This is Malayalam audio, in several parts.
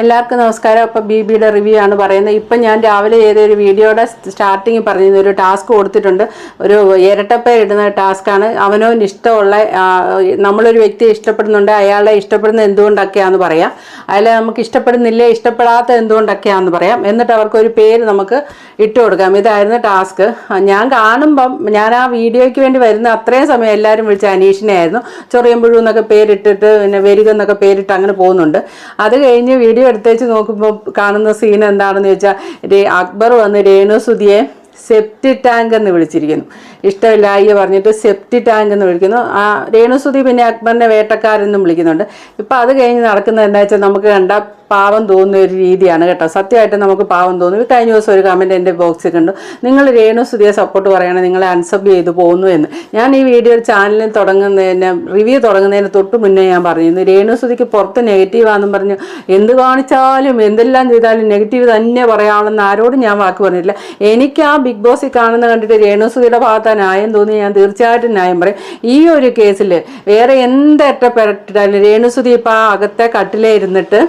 എല്ലാവർക്കും നമസ്കാരം. അപ്പം ബി ബിയുടെ റിവ്യൂ ആണ് പറയുന്നത്. ഇപ്പം ഞാൻ രാവിലെ ചെയ്ത ഒരു വീഡിയോയുടെ സ്റ്റാർട്ടിങ് പറഞ്ഞിരുന്നു. ഒരു ടാസ്ക് കൊടുത്തിട്ടുണ്ട്. ഒരു ഇരട്ടപ്പേർ ഇടുന്ന ടാസ്ക്കാണ് അവനവന് ഇഷ്ടമുള്ള നമ്മളൊരു വ്യക്തിയെ ഇഷ്ടപ്പെടുന്നുണ്ട് അയാളെ ഇഷ്ടപ്പെടുന്നത് എന്തുകൊണ്ടൊക്കെയാണെന്ന് പറയാം. അയാളെ നമുക്ക് ഇഷ്ടപ്പെടുന്നില്ല ഇഷ്ടപ്പെടാത്ത എന്തുകൊണ്ടൊക്കെയാണെന്ന് പറയാം. എന്നിട്ട് അവർക്ക് ഒരു പേര് നമുക്ക് ഇട്ട് കൊടുക്കാം. ഇതായിരുന്നു ടാസ്ക്. ഞാൻ കാണുമ്പം ഞാൻ ആ വീഡിയോയ്ക്ക് വേണ്ടി വരുന്ന അത്രയും സമയം എല്ലാവരും വിളിച്ച അനീഷിനെ ആയിരുന്നു. ചൊറിയമ്പുഴു എന്നൊക്കെ പേരിട്ടിട്ട് പിന്നെ വരിക എന്നൊക്കെ പേരിട്ട് അങ്ങനെ പോകുന്നുണ്ട്. അത് കഴിഞ്ഞ് വീഡിയോ എടുത്തേച്ച് നോക്കുമ്പോൾ കാണുന്ന സീൻ എന്താണെന്ന് വെച്ചാൽ അക്ബർ വന്ന് രേണു രേണുസുതിയെ സെപ്റ്റി ടാങ്ക് എന്ന് വിളിച്ചിരിക്കുന്നു. ഇഷ്ടമില്ലായി പറഞ്ഞിട്ട് സെപ്റ്റി ടാങ്ക് എന്ന് വിളിക്കുന്നു. ആ രേണുസുതി പിന്നെ അക്ബറിനെ വേട്ടക്കാരെന്നും വിളിക്കുന്നുണ്ട്. ഇപ്പം അത് കഴിഞ്ഞ് നടക്കുന്നത് എന്താ വെച്ചാൽ നമുക്ക് കണ്ട പാവം തോന്നുന്ന ഒരു രീതിയാണ് കേട്ടോ. സത്യമായിട്ട് നമുക്ക് പാവം തോന്നും. കഴിഞ്ഞ ദിവസം ഒരു കമന്റ് എന്റെ ബോക്സിൽ കണ്ടു. നിങ്ങൾ രേണുസുദിയെ സപ്പോർട്ട് പറയണം നിങ്ങളെ അൺസബ് ചെയ്തു പോകുന്നു എന്ന്. ഞാൻ ഈ വീഡിയോ ചാനലിൽ തുടങ്ങുന്നതിന് റിവ്യൂ തുടങ്ങുന്നതിന് തൊട്ട് മുന്നേ ഞാൻ പറഞ്ഞിരുന്നു. രേണുസുദിക്ക് പുറത്ത് നെഗറ്റീവാണെന്നും പറഞ്ഞു. എന്ത് കാണിച്ചാലും എന്തെല്ലാം ചെയ്താലും നെഗറ്റീവ് തന്നെ പറയാമെന്ന് ആരോടും ഞാൻ വാക്ക് പറഞ്ഞിട്ടില്ല. എനിക്ക് ആ ബിഗ് ബോസിൽ കാണുന്ന കണ്ടിട്ട് രേണുസുതിയുടെ ഭാഗത്ത് ന്യായം തോന്നി. ഞാൻ തീർച്ചയായിട്ടും ന്യായം പറയും. ഈ ഒരു കേസിൽ വേറെ എന്തെറ്റപ്പെട്ടിട്ടാലും രേണുസുതി ഇപ്പം ആ അകത്തെ കട്ടിലേ ഇരുന്നിട്ട്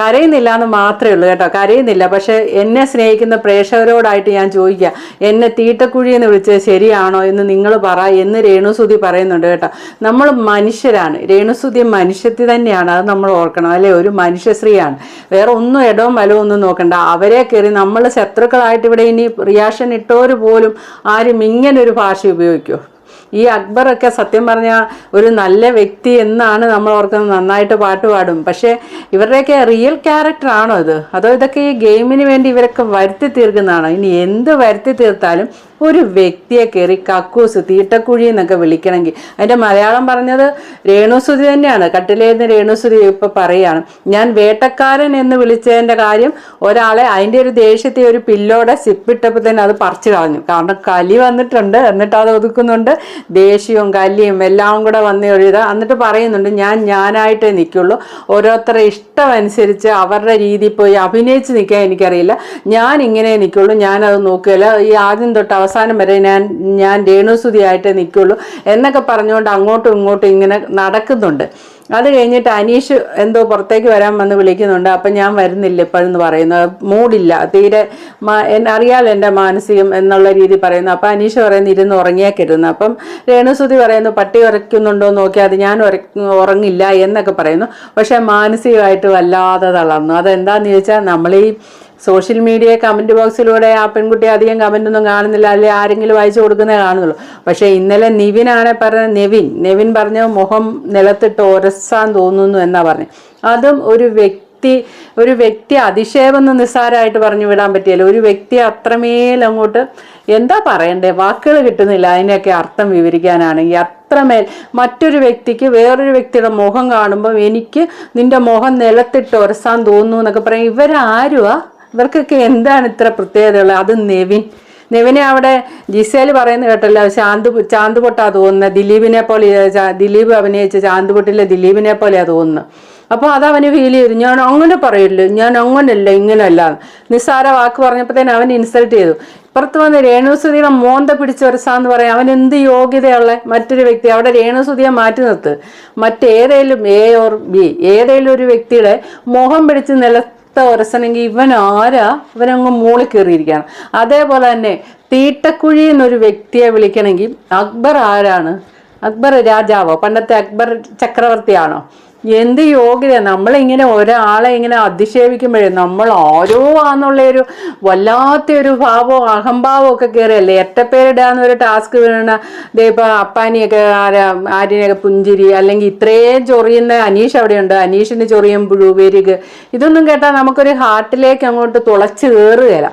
കരയുന്നില്ല എന്ന് മാത്രമേ ഉള്ളൂ കേട്ടോ. കരയുന്നില്ല. പക്ഷെ എന്നെ സ്നേഹിക്കുന്ന പ്രേക്ഷകരോടായിട്ട് ഞാൻ ചോദിക്കുക എന്നെ തീട്ടക്കുഴി എന്ന് വിളിച്ചത് ശരിയാണോ എന്ന് നിങ്ങൾ പറ എന്ന് രേണുസുതി പറയുന്നുണ്ട് കേട്ടോ. നമ്മൾ മനുഷ്യരാണ്. രേണുസുതി മനുഷ്യത്തി തന്നെയാണ്. അത് നമ്മൾ ഓർക്കണം. അല്ലെ? ഒരു മനുഷ്യശ്രീയാണ് വേറെ ഒന്നും ഇടവും വലവും ഒന്നും നോക്കണ്ട. അവരെ കയറി നമ്മൾ ശത്രുക്കളായിട്ട് ഇവിടെ ഇനി റിയാക്ഷൻ ഇട്ടവർ പോലും ആരും ഇങ്ങനൊരു ഭാഷ ഉപയോഗിക്കുമോ ഈ അക്ബറൊക്കെ സത്യം പറഞ്ഞാൽ ഒരു നല്ല വ്യക്തി എന്നാണ് നമ്മൾ ഓർക്കുന്നത്. നന്നായിട്ട് പാട്ട് പാടും. പക്ഷേ ഇവരുടെയൊക്കെ റിയൽ ക്യാരക്ടർ ആണോ ഇത്? അതോ ഇതൊക്കെ ഈ ഗെയിമിന് വേണ്ടി ഇവരൊക്കെ വരുത്തി തീർക്കുന്നതാണോ? ഇനി എന്ത് വരുത്തി തീർത്താലും ഒരു വ്യക്തിയെ കയറി കക്കൂസ് തീട്ടക്കുഴി എന്നൊക്കെ വിളിക്കണമെങ്കിൽ. അതിന്റെ മലയാളം പറഞ്ഞത് രേണുസുതി തന്നെയാണ്. കട്ടിലേന്ന് രേണുസുതി ഇപ്പം പറയുകയാണ് ഞാൻ വേട്ടക്കാരൻ എന്ന് വിളിച്ചതിന്റെ കാര്യം ഒരാളെ അതിന്റെ ഒരു ദേഷ്യത്തെ ഒരു പില്ലോടെ സിപ്പിട്ടപ്പോൾ തന്നെ അത് പറിച്ചു കളഞ്ഞു. കാരണം കലി വന്നിട്ടുണ്ട് എന്നിട്ട് അത് ഒതുക്കുന്നുണ്ട്. ദേഷ്യവും കലിയും എല്ലാം കൂടെ വന്ന് എഴുതുക എന്നിട്ട് പറയുന്നുണ്ട് ഞാൻ ഞാനായിട്ടേ നിൽക്കുള്ളൂ. ഓരോരുത്തരുടെ ഇഷ്ടമനുസരിച്ച് അവരുടെ രീതിയിൽ പോയി അഭിനയിച്ച് നിൽക്കാൻ എനിക്കറിയില്ല. ഞാൻ ഇങ്ങനെ നിൽക്കുള്ളൂ. ഞാനത് നോക്കുകയില്ല. ഈ ആദ്യം തൊട്ട് അവസാനം വരെ ഞാൻ ഞാൻ രേണുസുതിയായിട്ടേ നിൽക്കുള്ളൂ എന്നൊക്കെ പറഞ്ഞുകൊണ്ട് അങ്ങോട്ടും ഇങ്ങോട്ടും ഇങ്ങനെ നടക്കുന്നുണ്ട്. അത് കഴിഞ്ഞിട്ട് അനീഷ് എന്തോ പുറത്തേക്ക് വരാൻ വന്ന് വിളിക്കുന്നുണ്ട്. അപ്പം ഞാൻ വരുന്നില്ല ഇപ്പോഴെന്ന് പറയുന്നു. മൂടില്ല. തീരെ അറിയാലോ എന്റെ മാനസികം എന്നുള്ള രീതി പറയുന്നു. അപ്പം അനീഷ് പറയുന്നു ഇരുന്ന് ഉറങ്ങിയേക്കിരുന്നു അപ്പം രേണുസുതി പറയുന്നു പട്ടി ഉറയ്ക്കുന്നുണ്ടോ നോക്കി അത് ഞാൻ ഉറങ്ങില്ല എന്നൊക്കെ പറയുന്നു. പക്ഷേ മാനസികമായിട്ട് വല്ലാതെ തളർന്നു. അതെന്താണെന്ന് ചോദിച്ചാൽ നമ്മളീ സോഷ്യൽ മീഡിയ കമന്റ് ബോക്സിലൂടെ ആ പെൺകുട്ടി അധികം കമന്റ് ഒന്നും കാണുന്നില്ല അല്ലെങ്കിൽ ആരെങ്കിലും വായിച്ചു കൊടുക്കുന്നേ കാണുന്നുള്ളൂ. പക്ഷേ ഇന്നലെ നിവിനാണെ പറഞ്ഞ നെവിൻ നെവിൻ പറഞ്ഞ മുഖം നിലത്തിട്ട് ഒരസാൻ തോന്നുന്നു എന്നാ പറഞ്ഞു അതും ഒരു വ്യക്തി വ്യക്തി ഒരു വ്യക്തി അതിശയമെന്ന് നിസ്സാരമായിട്ട് പറഞ്ഞു വിടാൻ പറ്റിയല്ലോ. ഒരു വ്യക്തി അത്രമേൽ അങ്ങോട്ട് എന്താ പറയണ്ടേ? വാക്കുകൾ കിട്ടുന്നില്ല. അതിനെയൊക്കെ അർത്ഥം വിവരിക്കാനാണെങ്കിൽ അത്രമേൽ മറ്റൊരു വ്യക്തിക്ക് വേറൊരു വ്യക്തിയുടെ മുഖം കാണുമ്പോൾ എനിക്ക് നിന്റെ മുഖം നിലത്തിട്ട് ഒരസാൻ തോന്നുന്നു എന്നൊക്കെ പറയും. ഇവരാരുവാ? ഇവർക്കൊക്കെ എന്താണ് ഇത്ര പ്രത്യേകതയുള്ളത്? അത് നെവിൻ. നെവിനെ അവിടെ ജിസേൽ പറയുന്ന കേട്ടല്ലോ ശാന്ത് ചാന്ത് പൊട്ടാ തോന്നുന്നത് ദിലീപിനെ പോലെ ദിലീപ് അഭിനയിച്ച ചാന്ത് പൊട്ടിലെ ദിലീപിനെ പോലെയാ തോന്നുന്നത് അപ്പോൾ അത് അവന് ഫീൽ ചെയ്തു. ഞാൻ അങ്ങനെ പറയില്ല ഞാൻ അങ്ങനല്ല ഇങ്ങനല്ല നിസ്സാര വാക്ക് പറഞ്ഞപ്പോഴത്തേന് അവൻ ഇൻസൾട്ട് ചെയ്തു. ഇപ്പുറത്ത് വന്ന് രേണുസുതിയുടെ മോന്ത പിടിച്ച ഒരസാന്ന് പറയാം. അവൻ എന്ത് യോഗ്യതയുള്ള മറ്റൊരു വ്യക്തി? അവിടെ രേണുസുതിയെ മാറ്റി നിർത്ത്. മറ്റേതേലും എ ഓർ ബി ഏതേലും ഒരു വ്യക്തിയുടെ മുഖം പിടിച്ച് നിലത്ത് ഒരസനെങ്കിൽ ഇവൻ ആരാ? ഇവനങ്ങ് മൂളി കയറിയിരിക്കുകയാണ്. അതേപോലെ തന്നെ തീട്ടക്കുഴി എന്നൊരു വ്യക്തിയെ വിളിക്കണമെങ്കിൽ അക്ബർ ആരാണ്? അക്ബർ രാജാവോ? പണ്ടത്തെ അക്ബർ ചക്രവർത്തിയാണോ? എന്ത് യോഗ്യത? നമ്മളിങ്ങനെ ഒരാളെ ഇങ്ങനെ അധിക്ഷേപിക്കുമ്പോഴേ നമ്മൾ ആരോ ആന്നുള്ള ഒരു വല്ലാത്തൊരു ഭാവവും അഹംഭാവവും ഒക്കെ കയറിയല്ലേ എട്ടപ്പേരിടാന്ന് ഒരു ടാസ്ക് വീണ ദേ ഇപ്പൊ അപ്പാനിയൊക്കെ ആരാ ആര്യനെയൊക്കെ പുഞ്ചിരി അല്ലെങ്കിൽ ഇത്രയും ചൊറിയുന്ന അനീഷ് അവിടെയുണ്ട്. അനീഷിന് ചൊറിയും പുഴുപേരിക്ക് ഇതൊന്നും കേട്ടാൽ നമുക്കൊരു ഹാർട്ടിലേക്ക് അങ്ങോട്ട് തുളച്ച് കയറുകയില്ല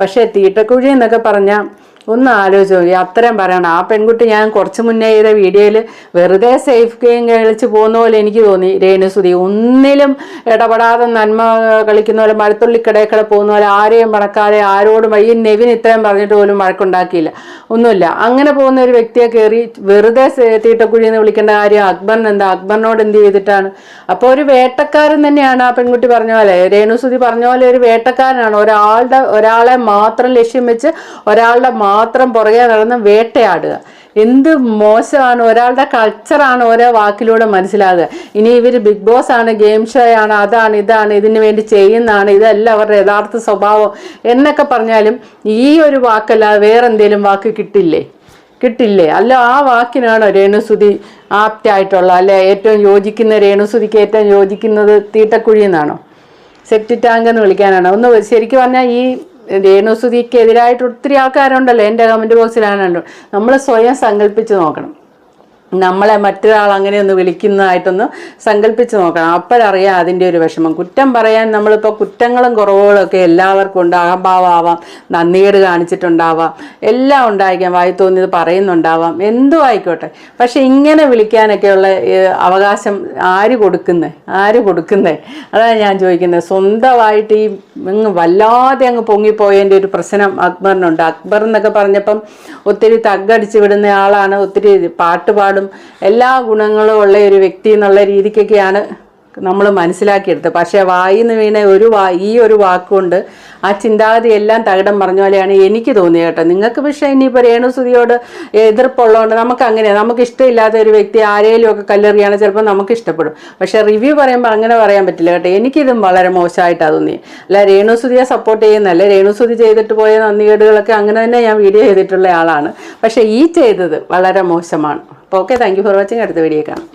പക്ഷേ തീട്ടക്കുഴി എന്നൊക്കെ പറഞ്ഞാൽ ഒന്ന് ആലോചിച്ച് അത്രയും പറയണം. ആ പെൺകുട്ടി ഞാൻ കുറച്ച് മുന്നേ ചെയ്ത വീഡിയോയിൽ വെറുതെ സേഫ് ഗെയിം കളിച്ച് പോകുന്ന പോലെ എനിക്ക് തോന്നി. രേണുസുതി ഒന്നിലും ഇടപെടാതെ നന്മ കളിക്കുന്ന പോലെ മഴത്തുള്ളിക്കടയിൽ പോകുന്ന പോലെ ആരെയും മടക്കാതെ ആരോടും ഈ നെവിൻ ഇത്രയും പറഞ്ഞിട്ട് പോലും വഴക്കുണ്ടാക്കിയില്ല. ഒന്നുമില്ല. അങ്ങനെ പോകുന്ന ഒരു വ്യക്തിയെ കയറി വെറുതെ തീട്ടക്കുഴി എന്ന് വിളിക്കേണ്ട കാര്യം അക്ബറിന് എന്താ? അക്ബറിനോട് എന്ത് ചെയ്തിട്ടാണ്? അപ്പോൾ ഒരു വേട്ടക്കാരൻ തന്നെയാണ് ആ പെൺകുട്ടി പറഞ്ഞ പോലെ. രേണുസുതി പറഞ്ഞ പോലെ ഒരു വേട്ടക്കാരനാണ്. ഒരാളുടെ ഒരാളെ മാത്രം ലക്ഷ്യം വെച്ച് ഒരാളുടെ മാത്രം പുറകെ നടന്ന് വേട്ടയാടുക. എന്ത് മോശമാണ് ഒരാളുടെ കൾച്ചറാണ് ഓരോ വാക്കിലൂടെ മനസ്സിലാകുക. ഇനി ഇവർ ബിഗ് ബോസ് ആണ് ഗെയിം ഷോ ആണ് അതാണ് ഇതാണ് ഇതിനു വേണ്ടി ചെയ്യുന്നതാണ് ഇതല്ല അവരുടെ യഥാർത്ഥ സ്വഭാവം എന്നൊക്കെ പറഞ്ഞാലും ഈ ഒരു വാക്കല്ല വേറെ എന്തെങ്കിലും വാക്ക് കിട്ടില്ലേ? കിട്ടില്ലേ? അല്ല ആ വാക്കിനാണോ രേണുസുതി ആപ്റ്റായിട്ടുള്ള അല്ലെ ഏറ്റവും യോജിക്കുന്ന രേണുസുതിക്ക് ഏറ്റവും യോജിക്കുന്നത് തീട്ടക്കുഴി എന്നാണോ? സെപ്റ്റി ടാങ്ക് എന്ന് വിളിക്കാനാണോ? ഒന്ന് ശരിക്കും പറഞ്ഞാൽ ഈ രേണുസുതിക്ക് എതിരായിട്ട് ഒത്തിരി ആൾക്കാരുണ്ടല്ലോ എന്റെ കമന്റ് ബോക്സിലാണല്ലോ നമ്മൾ സ്വയം സങ്കല്പിച്ച് നോക്കണം. നമ്മളെ മറ്റൊരാൾ അങ്ങനെ ഒന്ന് വിളിക്കുന്നതായിട്ടൊന്ന് സങ്കല്പിച്ച് നോക്കണം. അപ്പോഴറിയാം അതിന്റെ ഒരു വിഷമം. കുറ്റം പറയാൻ നമ്മളിപ്പോൾ കുറ്റങ്ങളും കുറവുകളൊക്കെ എല്ലാവർക്കും ഉണ്ട്. അഹംഭാവമാവാം നന്ദികേട് കാണിച്ചിട്ടുണ്ടാവാം എല്ലാം ഉണ്ടായിരിക്കാം. വായി തോന്നിയത് പറയുന്നുണ്ടാവാം. എന്തും ആയിക്കോട്ടെ. പക്ഷെ ഇങ്ങനെ വിളിക്കാനൊക്കെയുള്ള അവകാശം ആര് കൊടുക്കുന്നേ? ആര് കൊടുക്കുന്നേ? അതാണ് ഞാൻ ചോദിക്കുന്നത്. സ്വന്തമായിട്ട് ഈ ഇങ്ങ് വല്ലാതെ അങ്ങ് പൊങ്ങിപ്പോയതിന്റെ ഒരു പ്രശ്നം അക്ബറിനുണ്ട്. അക്ബർ എന്നൊക്കെ പറഞ്ഞപ്പം ഒത്തിരി തഗ്ഗടിച്ച് വിടുന്ന ആളാണ്. ഒത്തിരി പാട്ട് പാടും എല്ലാ ഗുണങ്ങളും ഉള്ള ഒരു വ്യക്തി എന്നുള്ള രീതിക്കൊക്കെയാണ് നമ്മൾ മനസ്സിലാക്കിയെടുത്തത്. പക്ഷേ വായിന്ന് വീണ ഒരു വാ ഈ ഒരു വാക്കുകൊണ്ട് ആ ചിന്താഗതി എല്ലാം തകിടം പറഞ്ഞ പോലെയാണ് എനിക്ക് തോന്നിയത് കേട്ടോ. നിങ്ങൾക്ക് പക്ഷേ ഇനിയിപ്പോൾ രേണുസുതിയോട് എതിർപ്പുള്ളതുകൊണ്ട് നമുക്ക് അങ്ങനെയാണ് നമുക്ക് ഇഷ്ടമില്ലാത്ത ഒരു വ്യക്തി ആരെയും ഒക്കെ കല്ലെറിയാണ് ചിലപ്പോൾ നമുക്ക് ഇഷ്ടപ്പെടും. പക്ഷേ റിവ്യൂ പറയുമ്പോൾ അങ്ങനെ പറയാൻ പറ്റില്ല കേട്ടോ. എനിക്കിതും വളരെ മോശമായിട്ടാണ് തോന്നി അല്ല രേണുസുതിയെ സപ്പോർട്ട് ചെയ്യുന്നല്ല രേണുസുതി ചെയ്തിട്ട് പോയ നന്ദികേടുകളൊക്കെ അങ്ങനെ തന്നെ ഞാൻ വീഡിയോ ചെയ്തിട്ടുള്ള ആളാണ്. പക്ഷേ ഈ ചെയ്തത് വളരെ മോശമാണ്. Okay thank you for watching അടുത്ത വീഡിയോ കാണാം.